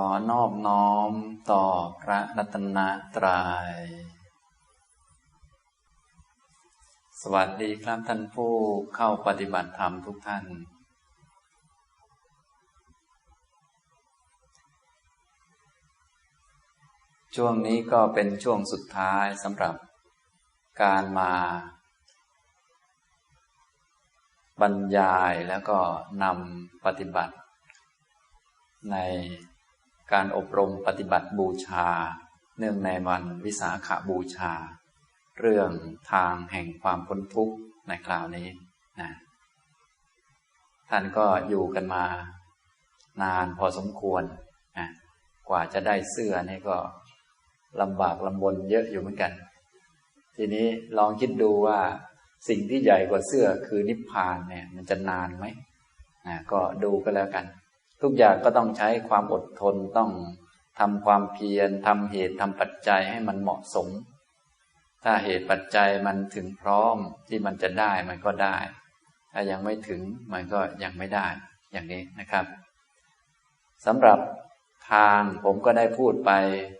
อนอบน้อมต่อพระรัตนตรยัย สวัสดีครับท่านผู้เข้าปฏิบัติธรรมทุกท่าน ช่วงนี้ก็เป็นช่วงสุดท้ายสำหรับการมา บรรยายแล้วก็นำปฏิบัติใน การอบรมปฏิบัติบูชา เนื่องในวันวิสาขาบูชา เรื่องทางแห่งความพ้นทุกข์ในคราวนี้นะท่านก็อยู่กันมา นานพอสมควรนะกว่าจะได้เสื้อนี่ก็ลำบากลำบนเยอะอยู่เหมือนกัน ทีนี้ลองคิดดูว่าสิ่งที่ใหญ่กว่าเสื้อคือนิพพานเนี่ย มันจะนานไหมนะก็ดูก็แล้วกัน ทุกอย่างก็ต้องใช้ความอดทนต้องทำความเพียรทำเหตุทำปัจจัยให้มันเหมาะสม ถ้าเหตุปัจจัยมันถึงพร้อมที่มันจะได้มันก็ได้ ถ้ายังไม่ถึงมันก็ยังไม่ได้อย่างนี้นะครับสำหรับทางผมก็ได้พูดไป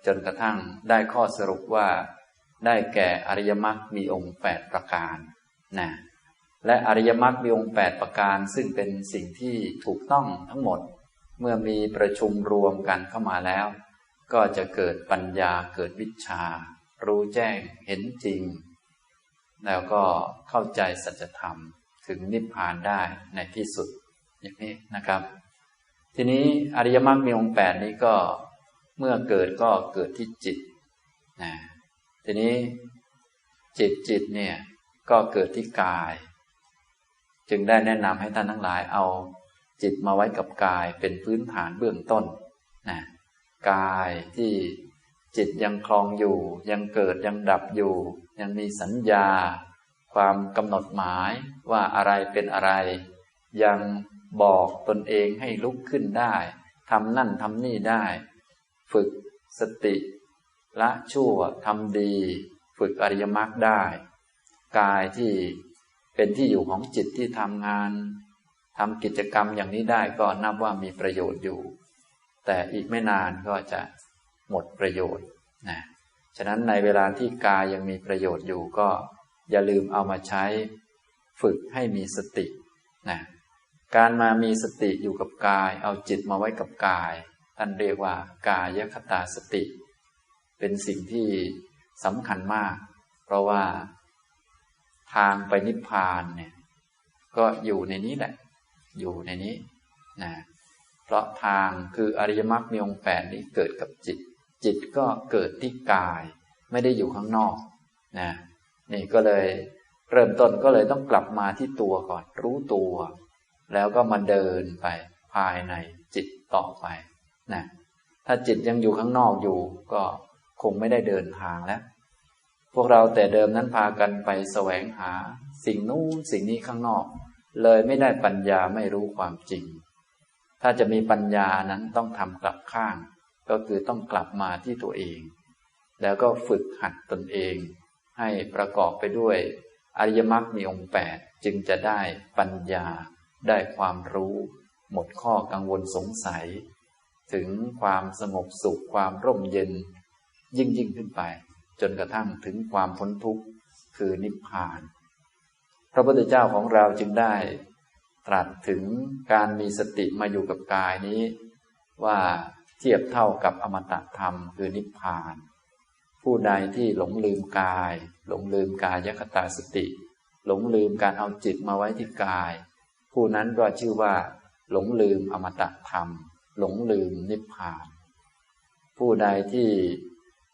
จนกระทั่งได้ข้อสรุปว่า ได้แก่อริยมรรคมีองค์แปดประการนะและอริยมรรคมีองค์แปดประการซึ่งเป็นสิ่งที่ถูกต้องทั้งหมด เมื่อมีประชุมรวมกันเข้ามาแล้ว ก็จะเกิดปัญญาเกิดวิชา รู้แจ้งเห็นจริง แล้วก็เข้าใจสัจธรรมถึงนิพพานได้ในที่สุดอย่างนี้นะครับ ทีนี้อริยมรรคมีองค์แปดนี้ก็เมื่อเกิดก็เกิดที่จิตนะทีนี้จิตจิตเนี่ยก็เกิดที่กาย จึงได้แนะนำให้ท่านทั้งหลายเอา จิตมาไว้กับกายเป็นพื้นฐานเบื้องต้นนะกายที่จิตยังคลองอยู่ ยังเกิดยังดับอยู่ ยังมีสัญญา ความกำหนดหมายว่าอะไรเป็นอะไร ยังบอกตนเองให้ลุกขึ้นได้ทำนั่นทำนี่ได้ ฝึกสติละชั่วทำดี ฝึกอริยมรรคได้ กายที่เป็นที่อยู่ของจิตที่ทำงาน ทำกิจกรรมอย่างนี้ได้ก็นับว่ามีประโยชน์อยู่ แต่อีกไม่นานก็จะหมดประโยชน์นะฉะนั้นในเวลาที่กายยังมีประโยชน์อยู่ก็อย่าลืมเอามาใช้ฝึกให้มีสตินะการมามีสติอยู่กับกาย เอาจิตมาไว้กับกาย ท่านเรียกว่ากายคตาสติ เป็นสิ่งที่สำคัญมาก เพราะว่า ทางไปนิพพานเนี่ยก็อยู่ในนี้แหละ อยู่ในนี้นะเพราะทางคืออริยมรรคมีองค์แปดนี้เกิดกับจิต จิตก็เกิดที่กาย ไม่ได้อยู่ข้างนอกนะนี่ก็เลยเริ่มต้นก็เลยต้องกลับมาที่ตัวก่อนรู้ตัว แล้วก็มาเดินไปภายในจิตต่อไปนะถ้าจิตยังอยู่ข้างนอกอยู่ ก็คงไม่ได้เดินทางแล้ว พวกเราแต่เดิมนั้นพากันไปแสวงหาสิ่งนู้นสิ่งนี้ข้างนอก เลยไม่ได้ปัญญาไม่รู้ความจริง ถ้าจะมีปัญญานั้นต้องทำกลับข้าง ก็คือต้องกลับมาที่ตัวเอง แล้วก็ฝึกหัดตนเอง ให้ประกอบไปด้วย อริยมรรคมีองค์แปดจึงจะได้ปัญญา ได้ความรู้ หมดข้อกังวลสงสัย ถึงความสงบสุขความร่มเย็น ยิ่งยิ่งขึ้นไป จนกระทั่งถึงความพ้นทุกข์คือนิพพาน พระพุทธเจ้าของเราจึงได้ ตรัสถึงการมีสติมาอยู่กับกายนี้ ว่าเทียบเท่ากับอมตะธรรมคือนิพพาน ผู้ใดที่หลงลืมกาย หลงลืมกายยคตาสติ หลงลืมการเอาจิตมาไว้ที่กาย ผู้นั้นก็ชื่อว่า หลงลืมอมตะธรรม หลงลืมนิพพาน ผู้ใดที่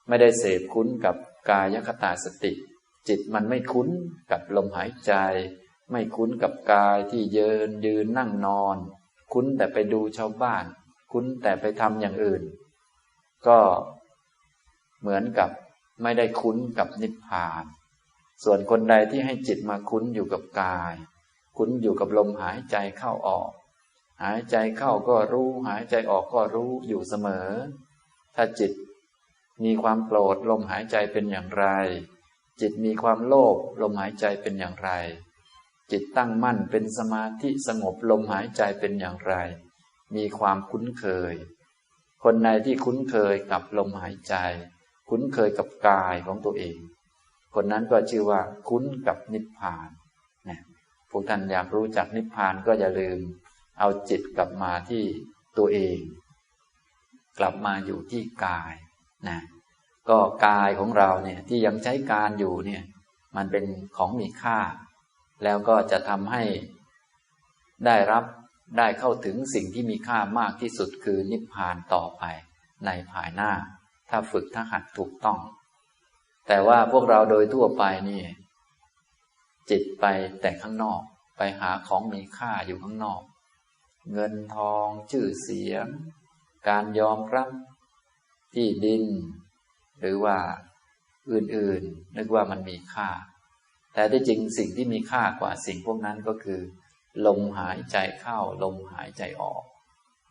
ไม่ได้เสพคุ้นกับกายยคตาสติ จิตมันไม่คุ้นกับลมหายใจ ไม่คุ้นกับกายที่เยินยืนนั่งนอน คุ้นแต่ไปดูชาวบ้าน คุ้นแต่ไปทำอย่างอื่น ก็เหมือนกับไม่ได้คุ้นกับนิพพาน ส่วนคนใดที่ให้จิตมาคุ้นอยู่กับกาย คุ้นอยู่กับลมหายใจเข้าออก หายใจเข้าก็รู้ หายใจออกก็รู้อยู่เสมอ ถ้าจิตมีความโกรธลมหายใจเป็นอย่างไร จิตมีความโลภลมหายใจเป็นอย่างไร จิตตั้งมั่นเป็นสมาธิสงบลมหายใจเป็นอย่างไร มีความคุ้นเคย คนในที่คุ้นเคยกับลมหายใจ คุ้นเคยกับกายของตัวเอง คนนั้นก็ชื่อว่าคุ้นกับนิพพานนะพวกท่านอยากรู้จักนิพพานก็อย่าลืม เอาจิตกลับมาที่ตัวเอง กลับมาอยู่ที่กายนะ ก็กายของเราเนี่ยที่ยังใช้การอยู่เนี่ย มันเป็นของมีค่า แล้วก็จะทำให้ได้รับได้เข้าถึงสิ่งที่มีค่ามากที่สุดคือนิพพานต่อไปในภายหน้า ถ้าฝึกถ้าหัดถูกต้อง แต่ว่าพวกเราโดยทั่วไปนี่ จิตไปแต่ข้างนอก ไปหาของมีค่าอยู่ข้างนอก เงินทองชื่อเสียง การยอมรับ ที่ดิน หรือว่าอื่นๆ นึกว่ามันมีค่า แต่ที่จริงสิ่งที่มีค่ากว่าสิ่งพวกนั้นก็คือ ลมหายใจเข้า ลมหายใจออก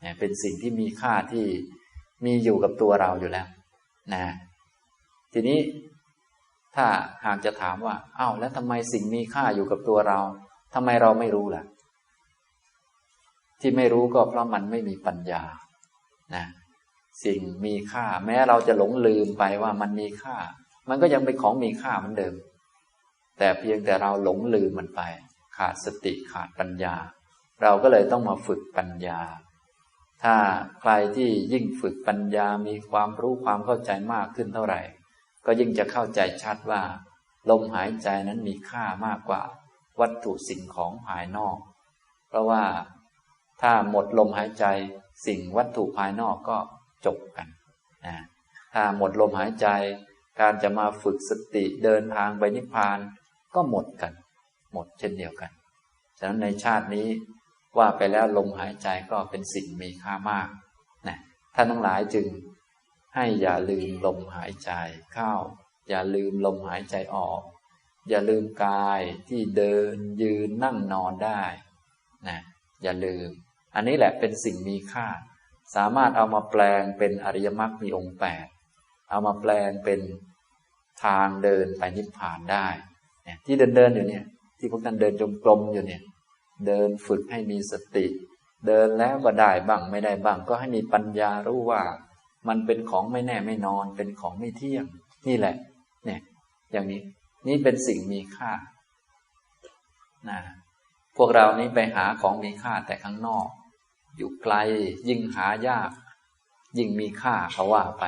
เนี่ยเป็นสิ่งที่มีค่าที่มีอยู่กับตัวเราอยู่แล้วนะทีนี้ถ้าหากจะถามว่าอ้าวแล้วทำไมสิ่งมีค่าอยู่กับตัวเราทำไมเราไม่รู้ล่ะ ที่ไม่รู้ก็เพราะมันไม่มีปัญญานะ สิ่งมีค่า แม้เราจะหลงลืมไปว่ามันมีค่า มันก็ยังเป็นของมีค่าเหมือนเดิม แต่เพียงแต่เราหลงลืมมันไป ขาดสติขาดปัญญา เราก็เลยต้องมาฝึกปัญญา ถ้าใครที่ยิ่งฝึกปัญญามีความรู้ความเข้าใจมากขึ้นเท่าไหร่ ก็ยิ่งจะเข้าใจชัดว่า ลมหายใจนั้นมีค่ามากกว่า วัตถุสิ่งของภายนอก เพราะว่าถ้าหมดลมหายใจสิ่งวัตถุภายนอกก็ จบกันนะถ้าหมดลมหายใจ การจะมาฝึกสติเดินทางไปนิพพานก็หมดกัน หมดเช่นเดียวกัน ฉะนั้นในชาตินี้ว่าไปแล้วลมหายใจก็เป็นสิ่งมีค่ามากนะท่านทั้งหลายจึงให้อย่าลืมลมหายใจเข้า อย่าลืมลมหายใจออก อย่าลืมกายที่เดินยืนนั่งนอนได้นะอย่าลืม อันนี้แหละเป็นสิ่งมีค่า สามารถเอามาแปลงเป็นอริยมรรคมีองค์แปดเอามาแปลงเป็นทางเดินไปนิพพานได้ที่เดินเดินอยู่เนี่ย ที่พวกท่านเดินจงกรมอยู่เนี่ย เดินฝึกให้มีสติ เดินแล้วก็ได้บ้างไม่ได้บ้าง ก็ให้มีปัญญารู้ว่า มันเป็นของไม่แน่ไม่นอน เป็นของไม่เที่ยง นี่แหละ เนี่ย อย่างนี้ นี่เป็นสิ่งมีค่านะพวกเรานี้ไปหาของมีค่าแต่ข้างนอก อยู่ไกลยิ่งหายาก ยิ่งมีค่าเขาว่าไป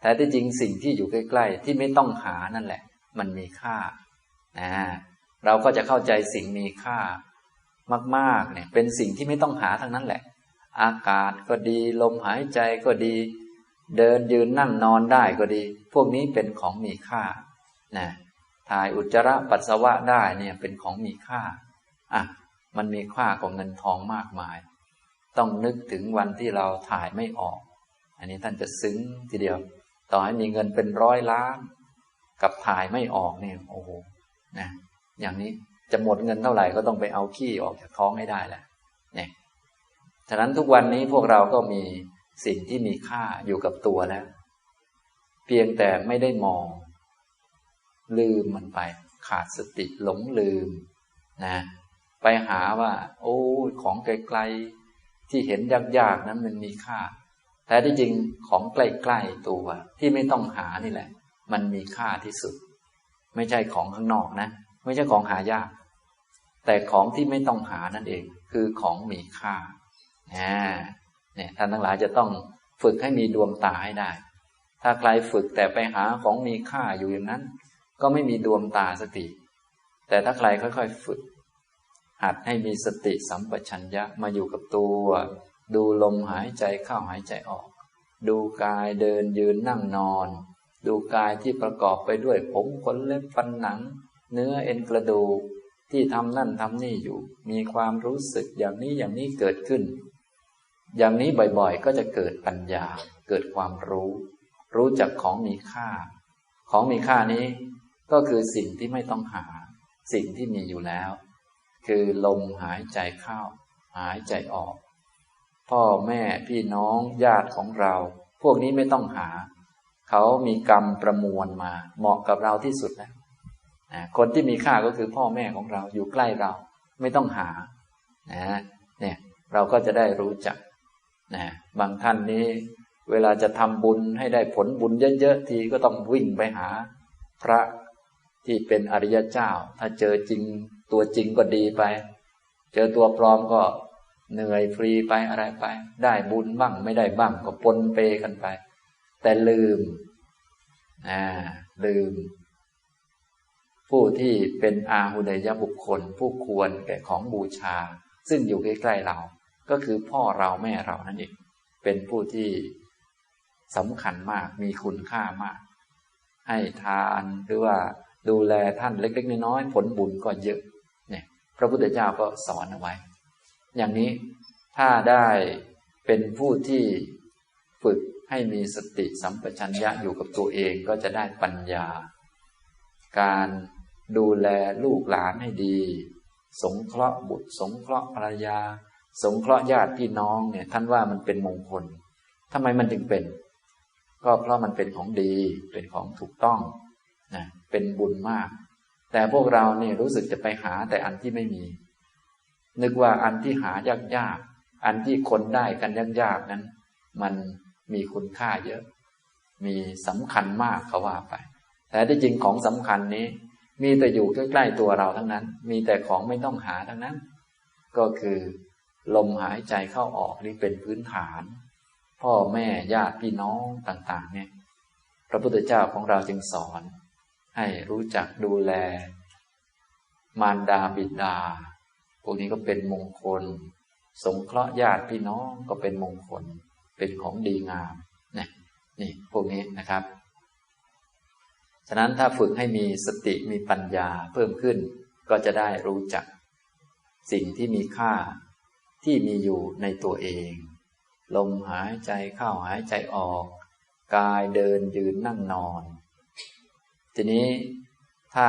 แต่ที่จริงสิ่งที่อยู่ใกล้ ๆ ที่ไม่ต้องหานั่นแหละ มันมีค่านะเราก็จะเข้าใจสิ่งมีค่ามากๆเนี่ยเป็นสิ่งที่ไม่ต้องหาทั้งนั้นแหละ อากาศก็ดีลมหายใจก็ดี เดินยืนนั่งนอนได้ก็ดี พวกนี้เป็นของมีค่านะถ่ายอุจจาระปัสสาวะได้เนี่ยเป็นของมีค่าอะมันมีค่าของเงินทองมากมาย ต้องนึกถึงวันที่เราถ่ายไม่ออก อันนี้ท่านจะซึ้งทีเดียว ต่อให้มีเงินเป็นร้อยล้าน กับถ่ายไม่ออกเนี่ยโอ้โหนะอย่างนี้จะหมดเงินเท่าไหร่ก็ต้องไปเอาขี้ออกจากท้องให้ได้แหละเนี่ยฉะนั้นทุกวันนี้พวกเราก็มีสิ่งที่มีค่าอยู่กับตัวแล้ว เพียงแต่ไม่ได้มอง ลืมมันไป ขาดสติหลงลืมนะไปหาว่า โอ้ของไกลๆ ที่เห็นยากๆนั้นมันมีค่า แต่ที่จริงของใกล้ๆตัวที่ไม่ต้องหานี่แหละ มันมีค่าที่สุด ไม่ใช่ของข้างนอกนะ ไม่ใช่ของหายาก แต่ของที่ไม่ต้องหานั่นเอง คือของมีค่าเนี่ยท่านทั้งหลายจะต้องฝึกให้มีดวงตาให้ได้ ถ้าใครฝึกแต่ไปหาของมีค่าอยู่อย่างนั้น ก็ไม่มีดวงตาสติแต่ถ้าใครค่อยๆ ฝึก หัดให้มีสติสัมปชัญญะมาอยู่กับตัว ดูลมหายใจเข้าหายใจออก ดูกายเดินยืนนั่งนอน ดูกายที่ประกอบไปด้วยผมขนเล็บฟันหนัง เนื้อเอ็นกระดูกที่ทำนั่นทำนี่อยู่ มีความรู้สึกอย่างนี้อย่างนี้เกิดขึ้น อย่างนี้บ่อยๆ ก็จะเกิดปัญญาเกิดความรู้ รู้จักของมีค่า ของมีค่านี้ ก็คือสิ่งที่ไม่ต้องหา สิ่งที่มีอยู่แล้ว คือลมหายใจเข้า หายใจออก พ่อแม่พี่น้องญาติของเรา พวกนี้ไม่ต้องหา เขามีกรรมประมวลมา เหมาะกับเราที่สุดแล้วคนที่มีค่าก็คือพ่อแม่ของเราอยู่ใกล้เรา ไม่ต้องหานะเนี่ยเราก็จะได้รู้จักนะบางท่านนี้เวลาจะทำบุญให้ได้ผลบุญเยอะๆทีก็ต้องวิ่งไปหา พระ ที่เป็นอริยเจ้า ถ้าเจอจริงตัวจริงก็ดีไป เจอตัวปลอมก็เหนื่อยฟรีไปอะไรไป ได้บุญบ้างไม่ได้บ้างก็ปนเปกันไป แต่ลืมอ่าลืม ผู้ที่เป็นอาหุเนยบุคคล ผู้ควรแก่ของบูชา ซึ่งอยู่ใกล้ๆเรา ก็คือพ่อเราแม่เรานั่นเองเป็นผู้ที่สำคัญมากมีคุณค่ามาก ให้ทานหรือว่า ดูแลท่านเล็ก ๆ น้อยๆผลบุญก็เยอะเนี่ยพระพุทธเจ้าก็สอนเอาไว้ อย่างนี้ถ้าได้เป็นผู้ที่ฝึกให้มีสติสัมปชัญญะอยู่กับตัวเองก็จะได้ปัญญา การดูแลลูกหลานให้ดี สงเคราะห์บุตร สงเคราะห์ภรรยา สงเคราะห์ญาติพี่น้องเนี่ยท่านว่ามันเป็นมงคลทำไมมันจึงเป็น ก็เพราะมันเป็นของดีเป็นของถูกต้องนะ เป็นบุญมาก แต่พวกเราเนี่ยรู้สึกจะไปหาแต่อันที่ไม่มี นึกว่าอันที่หายากๆอันที่คนได้กันยากๆนั้น มันมีคุณค่าเยอะ มีสำคัญมากเขาว่าไป แต่ที่จริงของสำคัญนี้ มีแต่อยู่ใกล้ๆตัวเราทั้งนั้น มีแต่ของไม่ต้องหาทั้งนั้น ก็คือลมหายใจเข้าออกนี่เป็นพื้นฐาน พ่อแม่ญาติพี่น้องต่าง ๆ เนี่ย พระพุทธเจ้าของเราจึงสอน ให้รู้จักดูแล มารดาบิดา พวกนี้ก็เป็นมงคล สงเคราะห์ญาติพี่น้องก็เป็นมงคล เป็นของดีงามนี่นี่พวกนี้นะครับ ฉะนั้นถ้าฝึกให้มีสติมีปัญญาเพิ่มขึ้น ก็จะได้รู้จัก สิ่งที่มีค่าที่มีอยู่ในตัวเอง ลมหายใจเข้าหายใจออก กายเดินยืนนั่งนอน ทีนี้ถ้า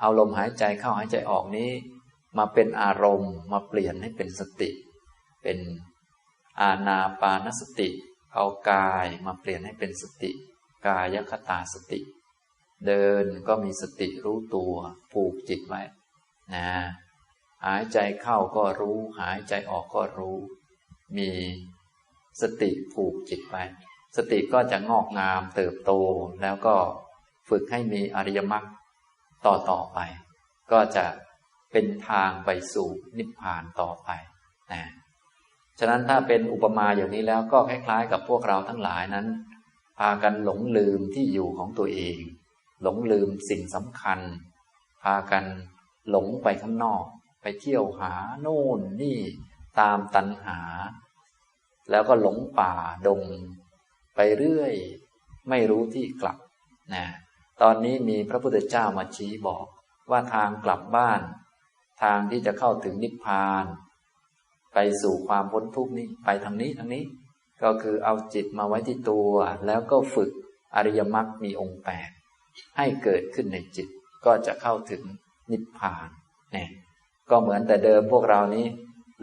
เอาลมหายใจเข้าหายใจออกนี้ มาเป็นอารมณ์มาเปลี่ยนให้เป็นสติ เป็นอาณาปานสติ เอากายมาเปลี่ยนให้เป็นสติ กายคตาสติ เดินก็มีสติรู้ตัวผูกจิตไว้นะหายใจเข้าก็รู้ หายใจออกก็รู้ มีสติผูกจิตไว้ สติก็จะงอกงามเติบโตแล้วก็ ฝึกให้มีอริยมรรคต่อต่อไป ก็จะเป็นทางไปสู่นิพพานต่อไปนะฉะนั้นถ้าเป็นอุปมาอย่างนี้แล้วก็คล้ายๆ กับพวกเราทั้งหลายนั้น พากันหลงลืมที่อยู่ของตัวเอง หลงลืมสิ่งสำคัญ พากันหลงไปข้างนอก ไปเที่ยวหาโน่นนี่ตามตัณหา แล้วก็หลงป่าดง ไปเรื่อย ไม่รู้ที่กลับนะ ตอนนี้มีพระพุทธเจ้ามาชี้บอกว่าทางกลับบ้าน ทางที่จะเข้าถึงนิพพาน ไปสู่ความพ้นทุกข์นี้ไปทางนี้ทางนี้ ก็คือเอาจิตมาไว้ที่ตัว แล้วก็ฝึกอริยมรรคมีองค์แปดให้เกิดขึ้นในจิตก็จะเข้าถึงนิพพานเนี่ยก็เหมือนแต่เดิมพวกเรานี้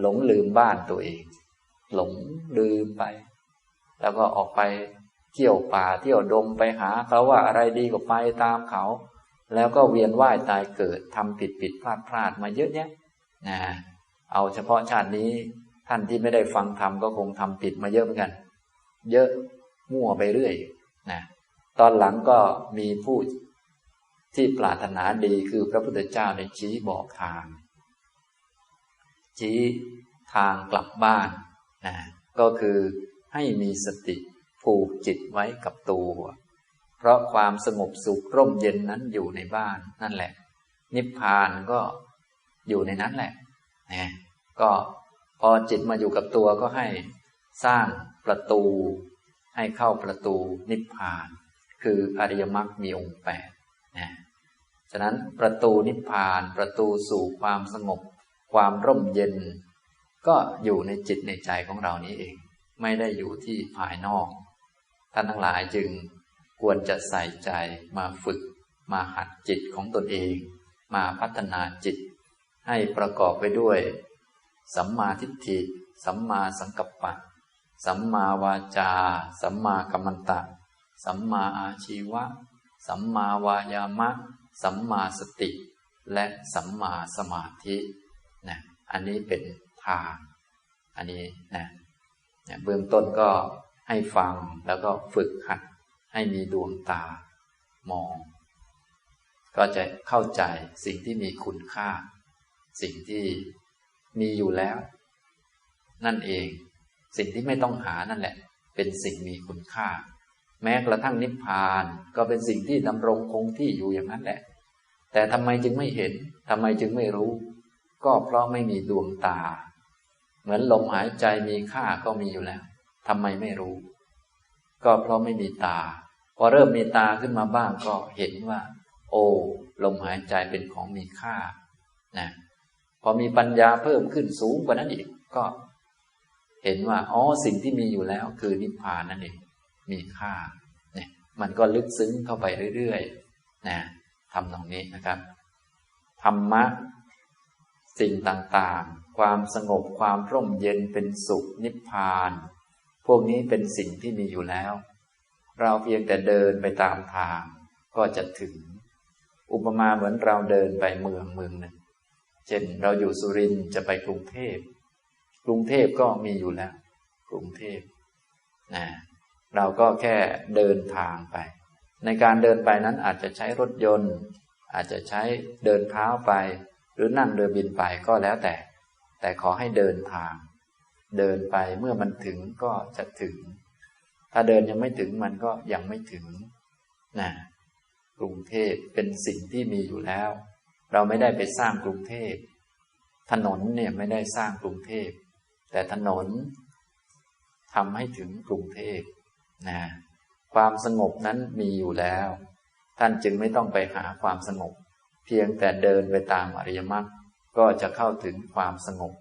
หลงลืมบ้านตัวเอง หลงลืมไป แล้วก็ออกไป เที่ยวป่าเที่ยวดงไปหาเขาว่าอะไรดีก็ไปตามเขา แล้วก็เวียนว่ายตายเกิดทำผิดผิดพลาดพลาดมาเยอะแยะนะเอาเฉพาะชาตินี้ท่านที่ไม่ได้ฟังธรรมก็คงทำผิดมาเยอะเหมือนกัน เยอะมั่วไปเรื่อยนะตอนหลังก็มีผู้ที่ปรารถนาดีคือพระพุทธเจ้าในชี้บอกทาง ชี้ทางกลับบ้านนะก็คือให้มีสติ ผูกจิตไว้กับตัว เพราะความสงบสุขร่มเย็นนั้นอยู่ในบ้านนั่นแหละ นิพพานก็อยู่ในนั้นแหละนะก็พอจิตมาอยู่กับตัวก็ให้สร้างประตู ให้เข้าประตูนิพพาน คืออริยมรรคมีองค์แปดนะฉะนั้นประตูนิพพานประตูสู่ความสงบ ความร่มเย็น ก็อยู่ในจิตในใจของเรานี้เอง ไม่ได้อยู่ที่ภายนอก ท่านทั้งหลายจึงควรจะใส่ใจมาฝึก มาหัดจิตของตนเอง มาพัฒนาจิต ให้ประกอบไปด้วย สัมมาทิฏฐิ สัมมาสังกัปปะ สัมมาวาจา สัมมากัมมันตะ สัมมาอาชีวะ สัมมาวายามะ สัมมาสติ และสัมมาสมาธินะอันนี้เป็นทาง อันนี้นะเบื้องต้นก็ ให้ฟังแล้วก็ฝึกหัด ให้มีดวงตามอง ก็จะเข้าใจสิ่งที่มีคุณค่า สิ่งที่มีอยู่แล้ว นั่นเอง สิ่งที่ไม่ต้องหานั่นแหละ เป็นสิ่งมีคุณค่า แม้กระทั่งนิพพานก็เป็นสิ่งที่ดำรงคงที่อยู่อย่างนั้นแหละ แต่ทำไมจึงไม่เห็นทำไมจึงไม่รู้ ก็เพราะไม่มีดวงตา เหมือนลมหายใจมีค่าก็มีอยู่แล้ว ทำไมไม่รู้ ก็เพราะไม่มีตา พอเริ่มมีตาขึ้นมาบ้างก็เห็นว่า โอ้ลมหายใจเป็นของมีค่านะพอมีปัญญาเพิ่มขึ้นสูงกว่านั้นอีกก็ เห็นว่าอ๋อสิ่งที่มีอยู่แล้ว คือนิพพานนั่นเองมีค่าเนี่ยมันก็ลึกซึ้งเข้าไปเรื่อยๆนะทำตรงนี้นะครับธรรมะสิ่งต่างๆ ความสงบความร่มเย็นเป็นสุขนิพพาน พวกนี้เป็นสิ่งที่มีอยู่แล้ว เราเพียงแต่เดินไปตามทางก็จะถึง อุปมาเหมือนเราเดินไปเมืองเมืองหนึ่ง เช่นเราอยู่สุรินทร์จะไปกรุงเทพ กรุงเทพก็มีอยู่แล้ว กรุงเทพนะเราก็แค่เดินทางไป ในการเดินไปนั้นอาจจะใช้รถยนต์ อาจจะใช้เดินเท้าไป หรือนั่งเรือบินไปก็แล้วแต่ แต่ขอให้เดินทาง เดินไปเมื่อมันถึงก็จะถึง ถ้าเดินยังไม่ถึงมันก็ยังไม่ถึงนะกรุงเทพเป็นสิ่งที่มีอยู่แล้ว เราไม่ได้ไปสร้างกรุงเทพ ถนนเนี่ยไม่ได้สร้างกรุงเทพ แต่ถนนทำให้ถึงกรุงเทพนะความสงบนั้นมีอยู่แล้ว ท่านจึงไม่ต้องไปหาความสงบ เพียงแต่เดินไปตามอริยมรรคก็จะเข้าถึงความสงบ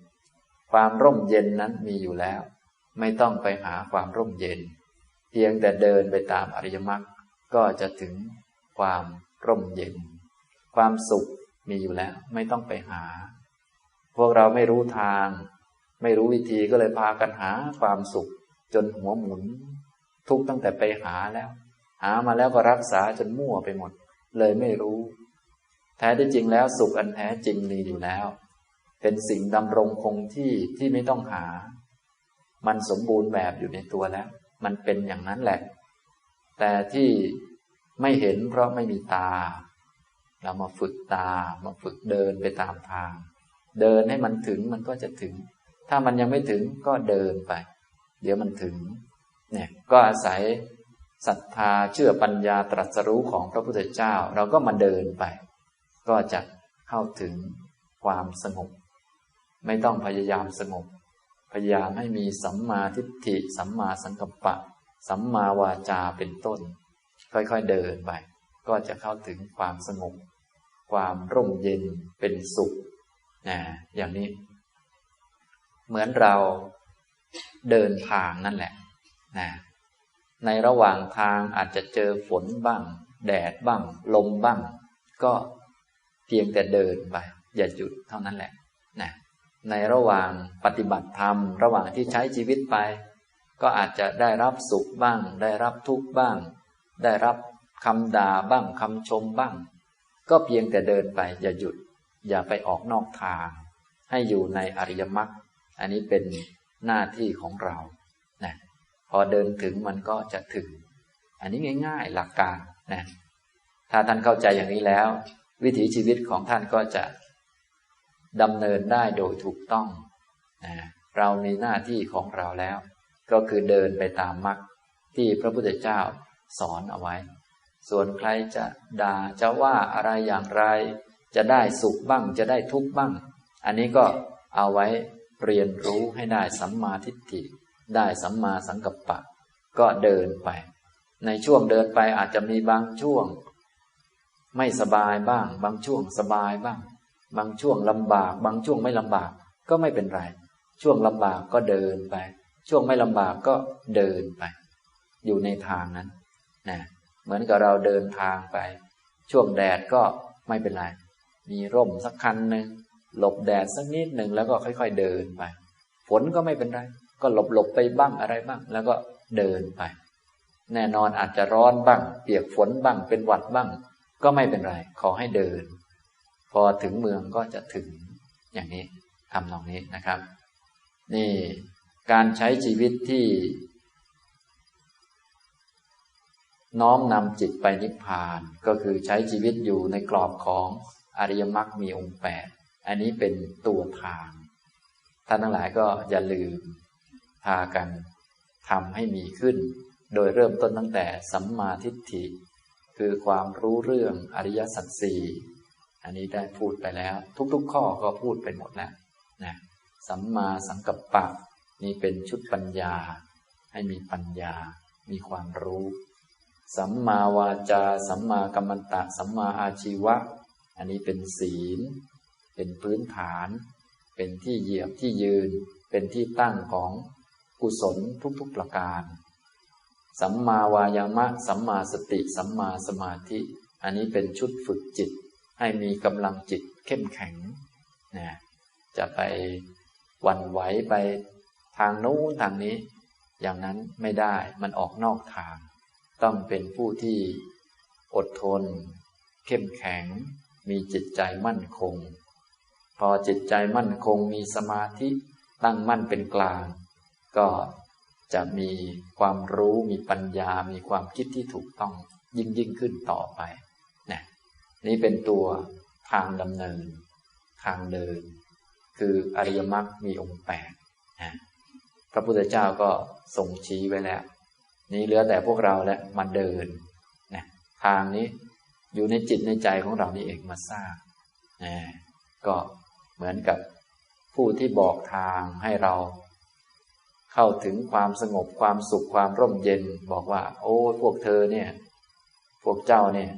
ความร่มเย็นนั้นมีอยู่แล้ว ไม่ต้องไปหาความร่มเย็น เพียงแต่เดินไปตามอริยมรรคก็จะถึงความร่มเย็น ความสุขมีอยู่แล้ว ไม่ต้องไปหา พวกเราไม่รู้ทาง ไม่รู้วิธีก็เลยพากันหาความสุข จนหัวหมุน ทุกตั้งแต่ไปหาแล้ว หามาแล้วก็รักษาจนมั่วไปหมด เลยไม่รู้ แท้ที่จริงแล้วสุขอันแท้จริงมีอยู่แล้ว เป็นสิ่งดำรงคงที่ที่ไม่ต้องหา มันสมบูรณ์แบบอยู่ในตัวแล้ว มันเป็นอย่างนั้นแหละ แต่ที่ไม่เห็นเพราะไม่มีตา เรามาฝึกตา มาฝึกเดินไปตามทาง เดินให้มันถึงมันก็จะถึง ถ้ามันยังไม่ถึงก็เดินไป เดี๋ยวมันถึง เนี่ยก็อาศัยศรัทธาเชื่อปัญญาตรัสรู้ของพระพุทธเจ้า เราก็มาเดินไป ก็จะเข้าถึงความสงบ ไม่ต้องพยายามสงบ พยายามให้มีสัมมาทิฏฐิ สัมมาสังกัปปะ สัมมาวาจาเป็นต้น ค่อยๆเดินไป ก็จะเข้าถึงความสงบ ความร่มเย็นเป็นสุขนะอย่างนี้ เหมือนเราเดินทางนั่นแหละนะในระหว่างทางอาจจะเจอฝนบ้าง แดดบ้าง ลมบ้าง ก็เพียงแต่เดินไป อย่าหยุดเท่านั้นแหละนะ ในระหว่างปฏิบัติธรรม ระหว่างที่ใช้ชีวิตไป ก็อาจจะได้รับสุขบ้าง ได้รับทุกข์บ้าง ได้รับคำด่าบ้างคำชมบ้าง ก็เพียงแต่เดินไปอย่าหยุด อย่าไปออกนอกทาง ให้อยู่ในอริยมรรคอันนี้เป็นหน้าที่ของเรานะพอเดินถึงมันก็จะถึง อันนี้ง่าย ๆ หลักการนะถ้าท่านเข้าใจอย่างนี้แล้ว วิถีชีวิตของท่านก็จะ ดำเนินได้โดยถูกต้องนะเรามีหน้าที่ของเราแล้ว ก็คือเดินไปตามมรรคที่พระพุทธเจ้าสอนเอาไว้ ส่วนใครจะด่าจะว่าอะไรอย่างไร จะได้สุขบ้างจะได้ทุกข์บ้าง อันนี้ก็เอาไว้เรียนรู้ให้ได้สัมมาทิฏฐิ ได้สัมมาสังกัปปะ ก็เดินไป ในช่วงเดินไปอาจจะมีบางช่วง ไม่สบายบ้าง บางช่วงสบายบ้าง บางช่วงลำบาก บางช่วงไม่ลำบากก็ไม่เป็นไร ช่วงลำบากก็เดินไป ช่วงไม่ลำบากก็เดินไป อยู่ในทางนั้นนะเหมือนกับเราเดินทางไป ช่วงแดดก็ไม่เป็นไร มีร่มสักคันหนึ่งหลบแดดสักนิดหนึ่งแล้วก็ค่อย ๆเดินไป ฝนก็ไม่เป็นไร ก็หลบหลบไปบ้างอะไรบ้าง แล้วก็เดินไป แน่นอนอาจจะร้อนบ้าง เปียกฝนบ้างเป็นหวัดบ้าง ก็ไม่เป็นไร ขอให้เดิน อถึงเมืองก็จะถึงอย่างนี้ทำตรงนี้นะครับ นี่การใช้ชีวิตที่ น้อมนำจิตไปนิพพานก็คือใช้ชีวิตอยู่ในกรอบของอริยมรรคมีองค์แปดอันนี้เป็นตัวทางท่านทั้งหลายก็อย่าลืมพากันทำให้มีขึ้น โดยเริ่มต้นตั้งแต่สัมมาทิฏฐิ คือความรู้เรื่องอริยสัจสี่ อันนี้ได้พูดไปแล้ว ทุกๆ ข้อก็พูดไปหมดแล้วนะสัมมาสังกัปปะ นี่เป็นชุดปัญญา ให้มีปัญญา มีความรู้ สัมมาวาจา สัมมากัมมันตะ สัมมาอาชีวะ อันนี้เป็นศีล เป็นพื้นฐาน เป็นที่เหยียบที่ยืน เป็นที่ตั้งของกุศลทุกๆประการ สัมมาวายามะ สัมมาสติ สัมมาสมาธิ อันนี้เป็นชุดฝึกจิต ให้มีกำลังจิตเข้มแข็งนะจะไปวันไหวไปทางนู้นทางนี้ อย่างนั้นไม่ได้มันออกนอกทาง ต้องเป็นผู้ที่อดทน เข้มแข็ง มีจิตใจมั่นคง พอจิตใจมั่นคงมีสมาธิตั้งมั่นเป็นกลาง ก็จะมีความรู้มีปัญญา มีความคิดที่ถูกต้องยิ่งยิ่งขึ้นต่อไป นี่เป็นตัวทางดำเนิน ทางเดิน คืออริยมรรคมีองค์แปดนะพระพุทธเจ้าก็ทรงชี้ไว้แล้ว นี่เหลือแต่พวกเราแล้วมาเดินนะทางนี้อยู่ในจิตในใจของเรานี่เองมาสร้างนะก็เหมือนกับผู้ที่บอกทางให้เรา เข้าถึงความสงบความสุขความร่มเย็น บอกว่า โอ้พวกเธอเนี่ย พวกเจ้าเนี่ย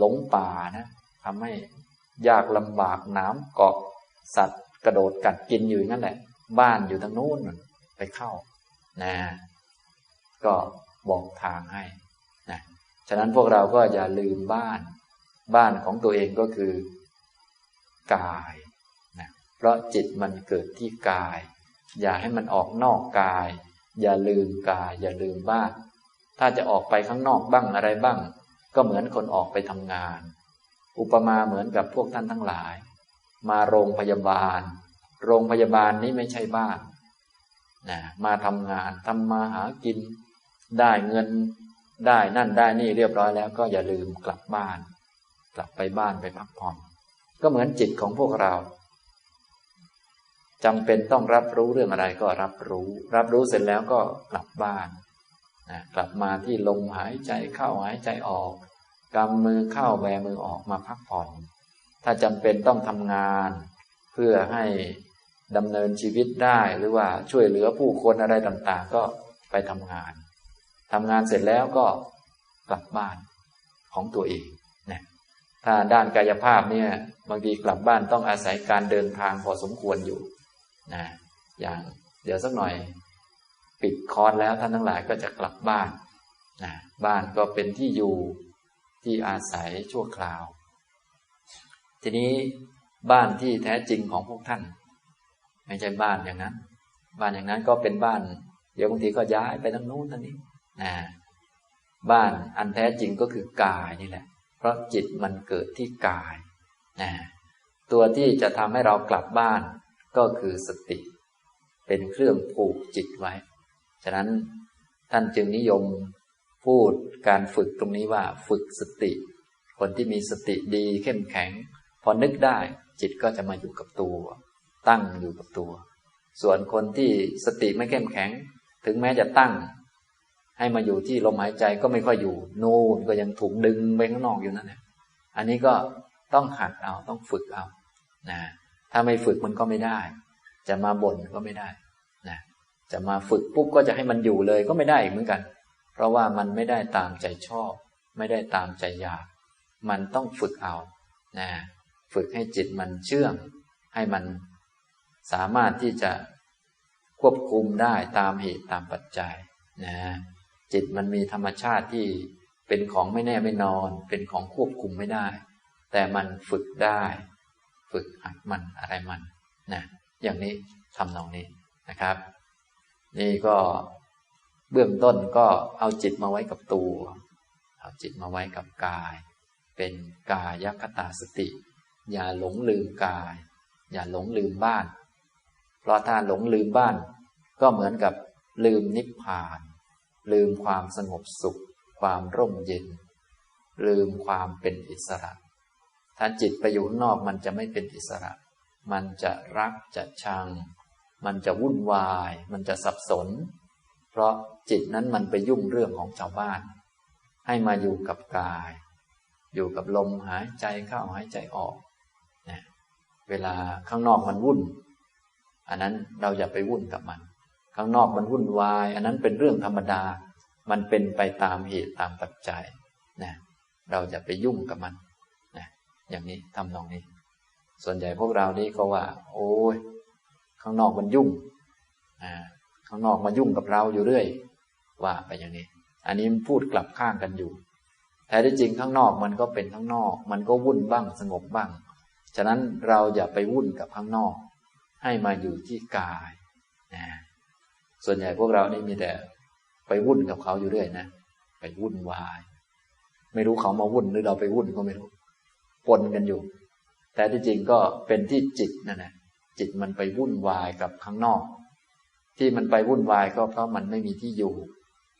หลงป่านะทำให้ยากลำบากน้ำเกาะสัตว์กระโดดกัดกินอยู่นั่นแหละ บ้านอยู่ทางนู้นไปเข้านะก็บอกทางให้นะฉะนั้นพวกเราก็อย่าลืมบ้าน บ้านของตัวเองก็คือกายนะเพราะจิตมันเกิดที่กาย อย่าให้มันออกนอกกาย อย่าลืมกาย อย่าลืมบ้าน ถ้าจะออกไปข้างนอกบ้างอะไรบ้าง ก็เหมือนคนออกไปทำงาน อุปมาเหมือนกับพวกท่านทั้งหลาย มาโรงพยาบาล โรงพยาบาลนี้ไม่ใช่บ้านนะมาทำงานทำมาหากิน ได้เงินได้นั่นได้นี่เรียบร้อยแล้ว ก็อย่าลืมกลับบ้าน กลับไปบ้านไปพักผ่อน ก็เหมือนจิตของพวกเราจำเป็นต้องรับรู้เรื่องอะไรก็รับรู้ รับรู้เสร็จแล้วก็กลับบ้าน นะกลับมาที่ลมหายใจเข้าหายใจออกกำมือเข้าแบมือออกมาพักผ่อน ถ้าจำเป็นต้องทำงาน เพื่อให้ดำเนินชีวิตได้หรือว่าช่วยเหลือผู้คนอะไรต่างๆ ก็ไปทำงานทำงานเสร็จแล้วก็กลับบ้านของตัวเองนะถ้าด้านกายภาพเนี่ยบางทีกลับบ้านต้องอาศัยการเดินทางพอสมควรอยู่นะอย่างเดี๋ยวสักหน่อย ปิดคอร์สแล้วท่านทั้งหลายก็จะกลับบ้านนะบ้านก็เป็นที่อยู่ที่อาศัยชั่วคราว ทีนี้บ้านที่แท้จริงของพวกท่าน ไม่ใช่บ้านอย่างนั้น บ้านอย่างนั้นก็เป็นบ้าน เดี๋ยวบางทีก็ย้ายไปทั้งนู้นทั้งนี้นะบ้านอันแท้จริงก็คือกายนี่แหละ เพราะจิตมันเกิดที่กายนะตัวที่จะทำให้เรากลับบ้านก็คือสติ เป็นเครื่องผูกจิตไว้ ฉะนั้นท่านจึงนิยมพูดการฝึกตรงนี้ว่าฝึกสติ คนที่มีสติดีเข้มแข็ง พอนึกได้ จิตก็จะมาอยู่กับตัว ตั้งอยู่กับตัว ส่วนคนที่สติไม่เข้มแข็ง ถึงแม้จะตั้ง ให้มาอยู่ที่ลมหายใจก็ไม่ค่อยอยู่ นู่นก็ยังถูกดึงไปข้างนอกอยู่นั่นแหละอันนี้ก็ต้องหัดเอาต้องฝึกเอานะถ้าไม่ฝึกมันก็ไม่ได้ จะมาบ่นก็ไม่ได้ จะมาฝึกปุ๊บก็จะให้มันอยู่เลยก็ไม่ได้อีกเหมือนกัน เพราะว่ามันไม่ได้ตามใจชอบ ไม่ได้ตามใจอยาก มันต้องฝึกเอานะฝึกให้จิตมันเชื่อง ให้มันสามารถที่จะควบคุมได้ตามเหตุตามปัจจัยนะจิตมันมีธรรมชาติที่เป็นของไม่แน่ไม่นอน เป็นของควบคุมไม่ได้ แต่มันฝึกได้ ฝึกหัดมันอะไรมันนะอย่างนี้ทำนองนี้นะครับ นี่ก็เบื้องต้นก็เอาจิตมาไว้กับตัว เอาจิตมาไว้กับกาย เป็นกายคตาสติ อย่าหลงลืมกาย อย่าหลงลืมบ้าน เพราะถ้าหลงลืมบ้าน ก็เหมือนกับลืมนิพพาน ลืมความสงบสุข ความร่มเย็น ลืมความเป็นอิสระ ถ้าจิตไปอยู่ข้างนอกมันจะไม่เป็นอิสระ มันจะรักจะชัง มันจะวุ่นวาย มันจะสับสน เพราะจิตนั้นมันไปยุ่งเรื่องของชาวบ้าน ให้มาอยู่กับกาย อยู่กับลมหายใจเข้าหายใจออกนะเวลาข้างนอกมันวุ่น อันนั้นเราอย่าไปวุ่นกับมัน ข้างนอกมันวุ่นวาย อันนั้นเป็นเรื่องธรรมดา มันเป็นไปตามเหตุตามปัจจัยนะเราจะไปยุ่งกับมันนะอย่างนี้ทำนองนี้ ส่วนใหญ่พวกเรานี่ก็ว่า โอ้ย ข้างนอกมันยุ่งข้างนอกมายุ่งกับเราอยู่เรื่อย ว่าไปอย่างนี้ อันนี้พูดกลับข้างกันอยู่แท้ที่จริงข้างนอกมันก็เป็นข้างนอก มันก็วุ่นบ้างสงบบ้าง ฉะนั้นเราอย่าไปวุ่นกับข้างนอก ให้มาอยู่ที่กายนะส่วนใหญ่พวกเรานี่มีแต่ไปวุ่นกับเขาอยู่เรื่อยนะ ไปวุ่นวาย ไม่รู้เขามาวุ่นหรือเราไปวุ่นก็ไม่รู้ ปนกันอยู่ แต่ที่จริงก็เป็นที่จิตนั่นแหละ จิตมันไปวุ่นวายกับข้างนอก ที่มันไปวุ่นวายก็เพราะมันไม่มีที่อยู่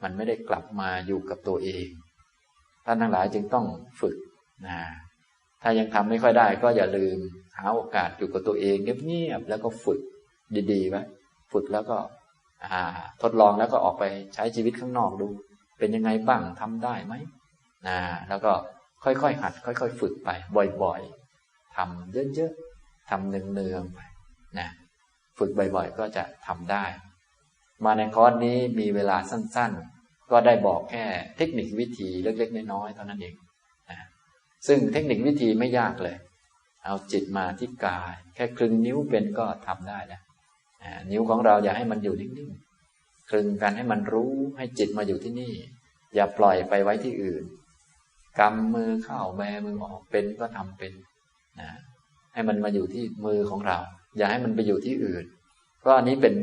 มันไม่ได้กลับมาอยู่กับตัวเองท่านทั้งหลายจึงต้องฝึกนะถ้ายังทำไม่ค่อยได้ก็อย่าลืมหาโอกาสอยู่กับตัวเองเงียบๆแล้วก็ฝึกดีๆไว้ฝึกแล้วก็ทดลองแล้วก็ออกไปใช้ชีวิตข้างนอกดู เป็นยังไงบ้างทำได้ไหมนะแล้วก็ค่อยๆหัด ค่อย ๆ ฝึกไป บ่อยๆทำเยอะๆทำเนืองๆไป นะฝึกบ่อยๆ ก็จะทำได้ มาในคอร์สนี้มีเวลาสั้นๆ ก็ได้บอกแค่เทคนิควิธีเล็กๆ น้อยๆเท่านั้นเองนะซึ่งเทคนิควิธีไม่ยากเลย เอาจิตมาที่กาย แค่คลึงนิ้วเป็นก็ทำได้แล้วนิ้วของเราอย่าให้มันอยู่นิ่งๆคลึงกันให้มันรู้ให้จิตมาอยู่ที่นี่ อย่าปล่อยไปไว้ที่อื่นกำมือเข้าแบมือออกเป็นก็ทำเป็นนะให้มันมาอยู่ที่มือของเรา อย่าให้มันไปอยู่ที่อื่น เพราะอันนี้เป็น